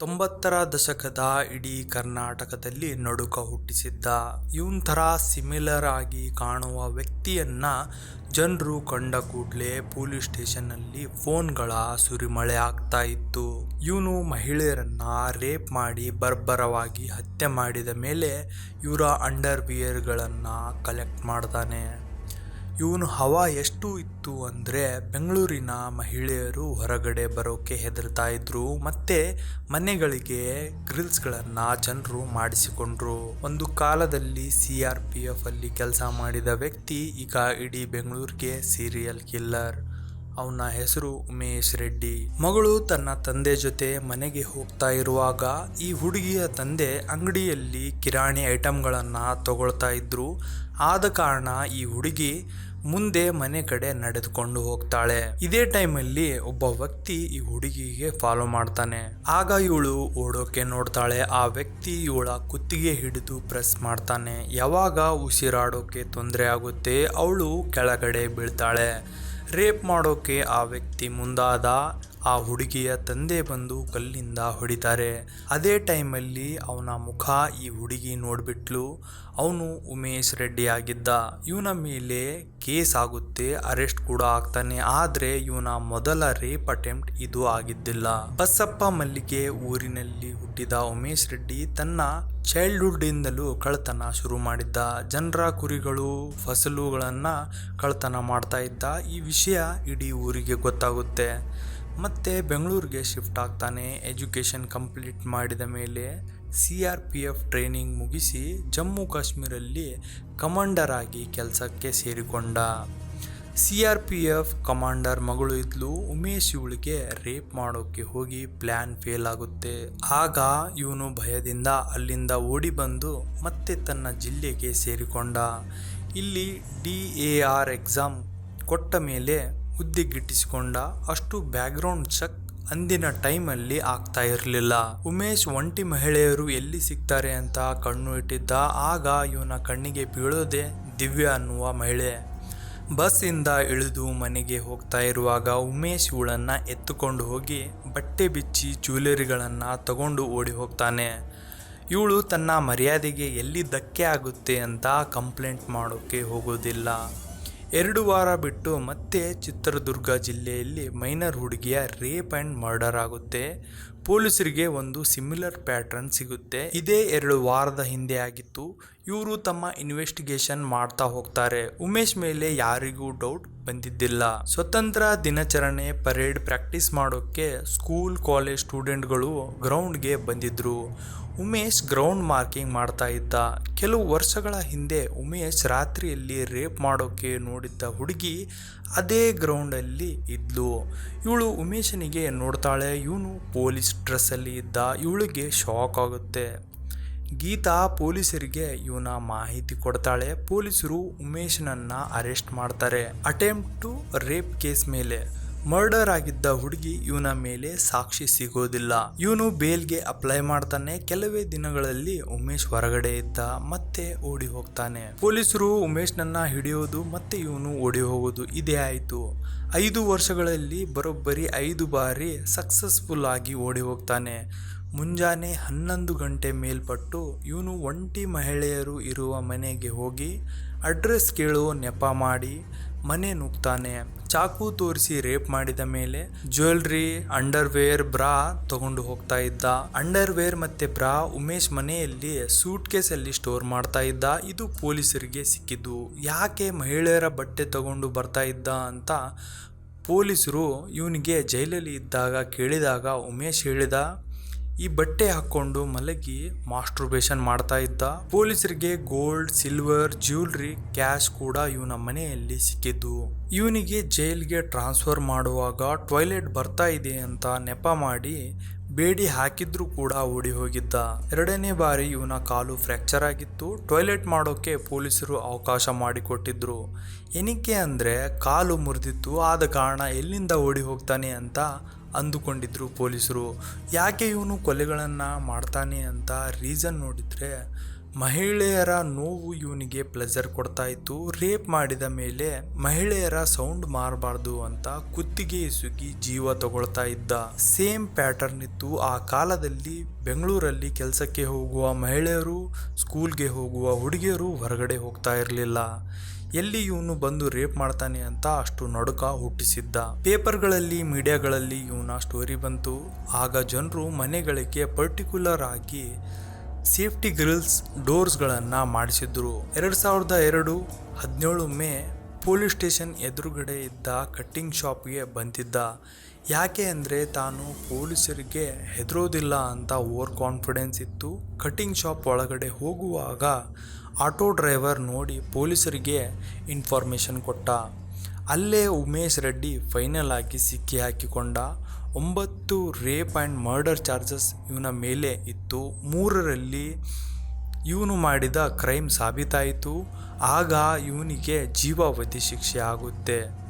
ತೊಂಬತ್ತರ ದಶಕದ ಇಡೀ ಕರ್ನಾಟಕದಲ್ಲಿ ನಡುಕ ಹುಟ್ಟಿಸಿದ್ದ ಇವನ್ ಥರ ಸಿಮಿಲರ್ ಆಗಿ ಕಾಣುವ ವ್ಯಕ್ತಿಯನ್ನ ಜನರು ಕಂಡ ಕೂಡಲೇ ಪೊಲೀಸ್ ಸ್ಟೇಷನ್ನಲ್ಲಿ ಫೋನ್ಗಳ ಸುರಿಮಳೆ ಆಗ್ತಾ ಇತ್ತು. ಇವನು ಮಹಿಳೆಯರನ್ನ ರೇಪ್ ಮಾಡಿ ಬರ್ಬರವಾಗಿ ಹತ್ಯೆ ಮಾಡಿದ ಮೇಲೆ ಇವರ ಅಂಡರ್ ವಿಯರ್ಗಳನ್ನ ಕಲೆಕ್ಟ್ ಮಾಡ್ತಾನೆ ಇವನು ಹವಾ ಎಷ್ಟು ಇತ್ತು ಅಂದರೆ ಬೆಂಗಳೂರಿನ ಮಹಿಳೆಯರು ಹೊರಗಡೆ ಬರೋಕ್ಕೆ ಹೆದರ್ತಾ ಇದ್ರು, ಮತ್ತೆ ಮನೆಗಳಿಗೆ ಗ್ರಿಲ್ಸ್ಗಳನ್ನು ಜನರು ಮಾಡಿಸಿಕೊಂಡ್ರು. ಒಂದು ಕಾಲದಲ್ಲಿ ಸಿ ಆರ್ ಪಿ ಎಫ್ ಅಲ್ಲಿ ಕೆಲಸ ಮಾಡಿದ ವ್ಯಕ್ತಿ ಈಗ ಇಡೀ ಬೆಂಗಳೂರಿಗೆ ಸೀರಿಯಲ್ ಕಿಲ್ಲರ್ ಅವನ ಹೆಸರು ಉಮೇಶ್ ರೆಡ್ಡಿ. ಮಗಳು ತನ್ನ ತಂದೆ ಜೊತೆ ಮನೆಗೆ ಹೋಗ್ತಾ ಇರುವಾಗ ಈ ಹುಡುಗಿಯ ತಂದೆ ಅಂಗಡಿಯಲ್ಲಿ ಕಿರಾಣಿ ಐಟಮ್ಗಳನ್ನು ತಗೊಳ್ತಾ ಇದ್ರು. ಆದ ಕಾರಣ ಈ ಹುಡುಗಿ ಮುಂದೆ ಮನೆ ಕಡೆ ನಡೆದುಕೊಂಡು ಹೋಗ್ತಾಳೆ. ಇದೇ ಟೈಮಲ್ಲಿ ಒಬ್ಬ ವ್ಯಕ್ತಿ ಈ ಹುಡುಗಿಗೆ ಫಾಲೋ ಮಾಡ್ತಾನೆ. ಆಗ ಇವಳು ಓಡೋಕೆ ನೋಡ್ತಾಳೆ. ಆ ವ್ಯಕ್ತಿ ಇವಳ ಕುತ್ತಿಗೆ ಹಿಡಿದು ಪ್ರೆಸ್ ಮಾಡ್ತಾನೆ. ಯಾವಾಗ ಉಸಿರಾಡೋಕೆ ತೊಂದರೆ ಆಗುತ್ತೆ, ಅವಳು ಕೆಳಗಡೆ ಬೀಳ್ತಾಳೆ. ರೇಪ್ ಮಾಡೋಕೆ ಆ ವ್ಯಕ್ತಿ ಮುಂದಾದ. ಆ ಹುಡುಗಿಯ ತಂದೆ ಬಂದು ಕಲ್ಲಿಂದ ಹೊಡಿತಾರೆ. ಅದೇ ಟೈಮಲ್ಲಿ ಅವನ ಮುಖ ಈ ಹುಡುಗಿ ನೋಡಿಬಿಟ್ಲು. ಅವನು ಉಮೇಶ್ ರೆಡ್ಡಿ ಆಗಿದ್ದ. ಇವನ ಮೇಲೆ ಕೇಸ್ ಆಗುತ್ತೆ, ಅರೆಸ್ಟ್ ಕೂಡ ಆಗ್ತಾನೆ. ಆದ್ರೆ ಇವನ ಮೊದಲ ರೇಪ್ ಅಟೆಂಪ್ಟ್ ಇದು ಆಗಿದ್ದಿಲ್ಲ. ಬಸಪ್ಪ ಮಲ್ಲಿಗೆ ಊರಿನಲ್ಲಿ ಹುಟ್ಟಿದ ಉಮೇಶ್ ರೆಡ್ಡಿ ತನ್ನ ಚೈಲ್ಡ್ಹುಡ್ ಇಂದಲೂ ಕಳ್ತನ ಶುರು ಮಾಡಿದ್ದ. ಜನರ ಕುರಿಗಳು, ಫಸಲುಗಳನ್ನು ಕಳ್ತನ ಮಾಡ್ತಾ ಇದ್ದ. ಈ ವಿಷಯ ಇಡೀ ಊರಿಗೆ ಗೊತ್ತಾಗುತ್ತೆ. ಮತ್ತೆ ಬೆಂಗಳೂರಿಗೆ ಶಿಫ್ಟ್ ಆಗ್ತಾನೆ, ಎಜುಕೇಷನ್ ಕಂಪ್ಲೀಟ್ ಮಾಡಿದ ಮೇಲೆ C R P F training ಮುಗಿಸಿ ಜಮ್ಮು ಕಾಶ್ಮೀರಲ್ಲಿ ಕಮಾಂಡರ್ ಆಗಿ ಕೆಲಸಕ್ಕೆ ಸೇರಿಕೊಂಡ. C R P F commander ಮಗಳು ಇದ್ಲು, ಉಮೇಶ್ ಇವಳಿಗೆ ರೇಪ್ ಮಾಡೋಕ್ಕೆ ಹೋಗಿ ಪ್ಲ್ಯಾನ್ ಫೇಲ್ ಆಗುತ್ತೆ. ಆಗ ಇವನು ಭಯದಿಂದ ಅಲ್ಲಿಂದ ಓಡಿ ಬಂದು ಮತ್ತೆ ತನ್ನ ಜಿಲ್ಲೆಗೆ ಸೇರಿಕೊಂಡ. ಇಲ್ಲಿ ಡಿ ಎ ಆರ್ ಎಕ್ಸಾಮ್ ಕೊಟ್ಟ ಮೇಲೆ ಹುದ್ದೆಗಿಟ್ಟಿಸಿಕೊಂಡ ಅಷ್ಟು ಬ್ಯಾಕ್ಗ್ರೌಂಡ್ ಚೆಕ್ ಅಂದಿನ ಟೈಮಲ್ಲಿ ಆಗ್ತಾ ಇರಲಿಲ್ಲ. ಉಮೇಶ್ ಒಂಟಿ ಮಹಿಳೆಯರು ಎಲ್ಲಿ ಸಿಗ್ತಾರೆ ಅಂತ ಕಣ್ಣು ಇಟ್ಟಿದ್ದ, ಆಗ ಇವನ ಕಣ್ಣಿಗೆ ಬೀಳೋದೆ ದಿವ್ಯ ಅನ್ನುವ ಮಹಿಳೆ. ಬಸ್ಸಿಂದ ಇಳಿದು ಮನೆಗೆ ಹೋಗ್ತಾ ಇರುವಾಗ ಉಮೇಶ್ ಇವಳನ್ನು ಎತ್ತುಕೊಂಡು ಹೋಗಿ ಬಟ್ಟೆ ಬಿಚ್ಚಿ ಜ್ಯುವೆಲರಿಗಳನ್ನು ತಗೊಂಡು ಓಡಿ ಹೋಗ್ತಾನೆ. ಇವಳು ತನ್ನ ಮರ್ಯಾದೆಗೆ ಎಲ್ಲಿ ಧಕ್ಕೆ ಆಗುತ್ತೆ ಅಂತ ಕಂಪ್ಲೇಂಟ್ ಮಾಡೋಕ್ಕೆ ಹೋಗೋದಿಲ್ಲ. ಎರಡು ವಾರ ಬಿಟ್ಟು ಮತ್ತೆ ಚಿತ್ರದುರ್ಗ ಜಿಲ್ಲೆಯಲ್ಲಿ ಮೈನರ್ ಹುಡುಗಿಯ ರೇಪ್ ಆ್ಯಂಡ್ ಮರ್ಡರ್ ಆಗುತ್ತೆ. ಪೊಲೀಸರಿಗೆ ಒಂದು ಸಿಮಿಲರ್ ಪ್ಯಾಟರ್ನ್ ಸಿಗುತ್ತೆ. ಇದೇ ಎರಡು ವಾರದ ಹಿಂದೆ ಆಗಿತ್ತು. ಇವರು ತಮ್ಮ ಇನ್ವೆಸ್ಟಿಗೇಷನ್ ಮಾಡ್ತಾ ಹೋಗ್ತಾರೆ. ಉಮೇಶ್ ಮೇಲೆ ಯಾರಿಗೂ ಡೌಟ್ ಬಂದಿದ್ದಿಲ್ಲ. ಸ್ವತಂತ್ರ ದಿನಾಚರಣೆ ಪರೇಡ್ ಪ್ರಾಕ್ಟೀಸ್ ಮಾಡೋಕ್ಕೆ ಸ್ಕೂಲ್ ಕಾಲೇಜ್ ಸ್ಟೂಡೆಂಟ್ಗಳು ಗ್ರೌಂಡ್ಗೆ ಬಂದಿದ್ರು. ಉಮೇಶ್ ಗ್ರೌಂಡ್ ಮಾರ್ಕಿಂಗ್ ಮಾಡ್ತಾ ಇದ್ದ. ಕೆಲವು ವರ್ಷಗಳ ಹಿಂದೆ ಉಮೇಶ್ ರಾತ್ರಿಯಲ್ಲಿ ರೇಪ್ ಮಾಡೋಕ್ಕೆ ನೋಡಿದ್ದ ಹುಡುಗಿ ಅದೇ ಗ್ರೌಂಡಲ್ಲಿ ಇದ್ಲು. ಇವಳು ಉಮೇಶನಿಗೆ ನೋಡ್ತಾಳೆ, ಇವನು ಪೊಲೀಸ್ ಡ್ರೆಸ್ಸಲ್ಲಿ ಇದ್ದ ಇವಳಿಗೆ ಶಾಕ್ ಆಗುತ್ತೆ. ಗೀತಾ ಪೊಲೀಸರಿಗೆ ಇವನ ಮಾಹಿತಿ ಕೊಡ್ತಾಳೆ. ಪೊಲೀಸರು ಉಮೇಶನನ್ನ ಅರೆಸ್ಟ್ ಮಾಡ್ತಾರೆ. ಅಟೆಂಪ್ಟ್ ಟು ರೇಪ್ ಕೇಸ್ ಮೇಲೆ. ಮರ್ಡರ್ ಆಗಿದ್ದ ಹುಡುಗಿ ಇವನ ಮೇಲೆ ಸಾಕ್ಷಿ ಸಿಗೋದಿಲ್ಲ. ಇವನು ಬೇಲ್ಗೆ ಅಪ್ಲೈ ಮಾಡ್ತಾನೆ. ಕೆಲವೇ ದಿನಗಳಲ್ಲಿ ಉಮೇಶ್ ಹೊರಗಡೆ ಇದ್ದ ಮತ್ತೆ ಓಡಿ ಹೋಗ್ತಾನೆ. ಪೊಲೀಸರು ಉಮೇಶ್ನನ್ನ ಹಿಡಿಯೋದು ಮತ್ತೆ ಇವನು ಓಡಿ ಹೋಗೋದು ಇದೇ ಆಯಿತು. ಐದು ವರ್ಷಗಳಲ್ಲಿ ಬರೋಬ್ಬರಿ ಐದು ಬಾರಿ ಸಕ್ಸಸ್ಫುಲ್ ಆಗಿ ಓಡಿ ಹೋಗ್ತಾನೆ. ಮುಂಜಾನೆ ಹನ್ನೊಂದು ಗಂಟೆ ಮೇಲ್ಪಟ್ಟು ಇವನು ಒಂಟಿ ಮಹಿಳೆಯರು ಇರುವ ಮನೆಗೆ ಹೋಗಿ ಅಡ್ರೆಸ್ ಕೇಳೋ ನೆಪ ಮಾಡಿ ಮನೆ ನುಗ್ತಾನೆ. ಚಾಕು ತೋರಿಸಿ ರೇಪ್ ಮಾಡಿದ ಮೇಲೆ ಜ್ಯುವೆಲ್ರಿ, ಅಂಡರ್ವೇರ್ ಬ್ರಾ ತಗೊಂಡು ಹೋಗ್ತಾ ಇದ್ದ. ಅಂಡರ್ವೇರ್ ಮತ್ತೆ ಬ್ರಾ ಉಮೇಶ್ ಮನೆಯಲ್ಲಿ ಸೂಟ್ ಕೇಸಲ್ಲಿ ಸ್ಟೋರ್ ಮಾಡ್ತಾ ಇದ್ದ. ಇದು ಪೊಲೀಸರಿಗೆ ಸಿಕ್ಕಿದ್ದು. ಯಾಕೆ ಮಹಿಳೆಯರ ಬಟ್ಟೆ ತಗೊಂಡು ಬರ್ತಾ ಇದ್ದ ಅಂತ ಪೊಲೀಸರು ಇವನಿಗೆ ಜೈಲಲ್ಲಿ ಇದ್ದಾಗ ಕೇಳಿದಾಗ ಉಮೇಶ್ ಹೇಳಿದ ಈ ಬಟ್ಟೆ ಹಾಕೊಂಡು ಮಲಗಿ ಮಾಸ್ಟ್ರುಬೇಷನ್ ಮಾಡ್ತಾ ಇದ್ದ. ಪೊಲೀಸರಿಗೆ ಗೋಲ್ಡ್ ಸಿಲ್ವರ್ ಜ್ಯುವೆಲ್ರಿ ಕ್ಯಾಶ್ ಕೂಡ ಇವನ ಮನೆಯಲ್ಲಿ ಸಿಕ್ಕಿದ್ದು. ಇವನಿಗೆ ಜೈಲ್ಗೆ ಟ್ರಾನ್ಸ್ಫರ್ ಮಾಡುವಾಗ ಟಾಯ್ಲೆಟ್ ಬರ್ತಾ ಇದೆ ಅಂತ ನೆಪ ಮಾಡಿ ಬೇಡಿ ಹಾಕಿದ್ರೂ ಕೂಡ ಓಡಿ ಹೋಗಿದ್ದ. ಎರಡನೇ ಬಾರಿ ಇವನ ಕಾಲು ಫ್ರ್ಯಾಕ್ಚರ್ ಆಗಿತ್ತು. ಟಾಯ್ಲೆಟ್ ಮಾಡೋಕ್ಕೆ ಪೊಲೀಸರು ಅವಕಾಶ ಮಾಡಿಕೊಟ್ಟಿದ್ರು. ಏನಕ್ಕೆ ಅಂದರೆ ಕಾಲು ಮುರಿದಿತ್ತು. ಆದ ಕಾರಣ ಎಲ್ಲಿಂದ ಓಡಿ ಹೋಗ್ತಾನೆ ಅಂತ ಅಂದುಕೊಂಡಿದ್ರು ಪೊಲೀಸರು. ಯಾಕೆ ಇವನು ಕೊಲೆಗಳನ್ನು ಮಾಡ್ತಾನೆ ಅಂತ ರೀಸನ್ ನೋಡಿದರೆ, ಮಹಿಳೆಯರ ನೋವು ಇವನಿಗೆ ಪ್ಲೆಜರ್ ಕೊಡ್ತಾ ಇತ್ತು. ರೇಪ್ ಮಾಡಿದ ಮೇಲೆ ಮಹಿಳೆಯರ ಸೌಂಡ್ ಮಾರಬಾರ್ದು ಅಂತ ಕುತ್ತಿಗೆ ಇಸುಗಿ ಜೀವ ತಗೊಳ್ತಾ ಇದ್ದ. ಸೇಮ್ ಪ್ಯಾಟರ್ನ್ ಇತ್ತು. ಆ ಕಾಲದಲ್ಲಿ ಬೆಂಗಳೂರಲ್ಲಿ ಕೆಲಸಕ್ಕೆ ಹೋಗುವ ಮಹಿಳೆಯರು ಸ್ಕೂಲ್ಗೆ ಹೋಗುವ ಹುಡುಗಿಯರು ಹೊರಗಡೆ ಹೋಗ್ತಾ ಇರಲಿಲ್ಲ. ಎಲ್ಲಿ ಇವನು ಬಂದು ರೇಪ್ ಮಾಡ್ತಾನೆ ಅಂತ ಅಷ್ಟು ನಡುಕ ಹುಟ್ಟಿಸಿದ್ದ. ಪೇಪರ್ಗಳಲ್ಲಿ, ಮೀಡಿಯಾಗಳಲ್ಲಿ ಇವನ ಸ್ಟೋರಿ ಬಂತು. ಆಗ ಜನರು ಮನೆಗಳಿಗೆ ಪರ್ಟಿಕ್ಯುಲರ್ ಆಗಿ ಸೇಫ್ಟಿ ಗ್ರಿಲ್ಸ್ ಡೋರ್ಸ್ಗಳನ್ನು ಮಾಡಿಸಿದ್ರು. ಎರಡು ಸಾವಿರದ ಎರಡು ಹದಿನೇಳು ಮೇ ಪೊಲೀಸ್ ಸ್ಟೇಷನ್ ಎದುರುಗಡೆ ಇದ್ದ ಕಟ್ಟಿಂಗ್ ಶಾಪ್ಗೆ ಬಂದಿದ್ದ. ಯಾಕೆ ಅಂದರೆ ತಾನು ಪೊಲೀಸರಿಗೆ ಹೆದರೋದಿಲ್ಲ ಅಂತ ಓವರ್ ಕಾನ್ಫಿಡೆನ್ಸ್ ಇತ್ತು. ಕಟ್ಟಿಂಗ್ ಶಾಪ್ ಒಳಗಡೆ ಹೋಗುವಾಗ ಆಟೋ ಡ್ರೈವರ್ ನೋಡಿ ಪೊಲೀಸರಿಗೆ ಇನ್ಫಾರ್ಮೇಷನ್ ಕೊಟ್ಟ. ಅಲ್ಲೇ ಉಮೇಶ್ ರೆಡ್ಡಿ ಫೈನಲ್ ಆಗಿ ಸಿಕ್ಕಿ ಹಾಕಿಕೊಂಡ. ಒಂಬತ್ತು ರೇಪ್ ಆ್ಯಂಡ್ ಮರ್ಡರ್ ಚಾರ್ಜಸ್ ಇವನ ಮೇಲೆ ಇತ್ತು. ಮೂರರಲ್ಲಿ ಇವನು ಮಾಡಿದ ಕ್ರೈಮ್ ಸಾಬೀತಾಯಿತು. ಆಗ ಇವನಿಗೆ ಜೀವಾವಧಿ ಶಿಕ್ಷೆ ಆಗುತ್ತೆ.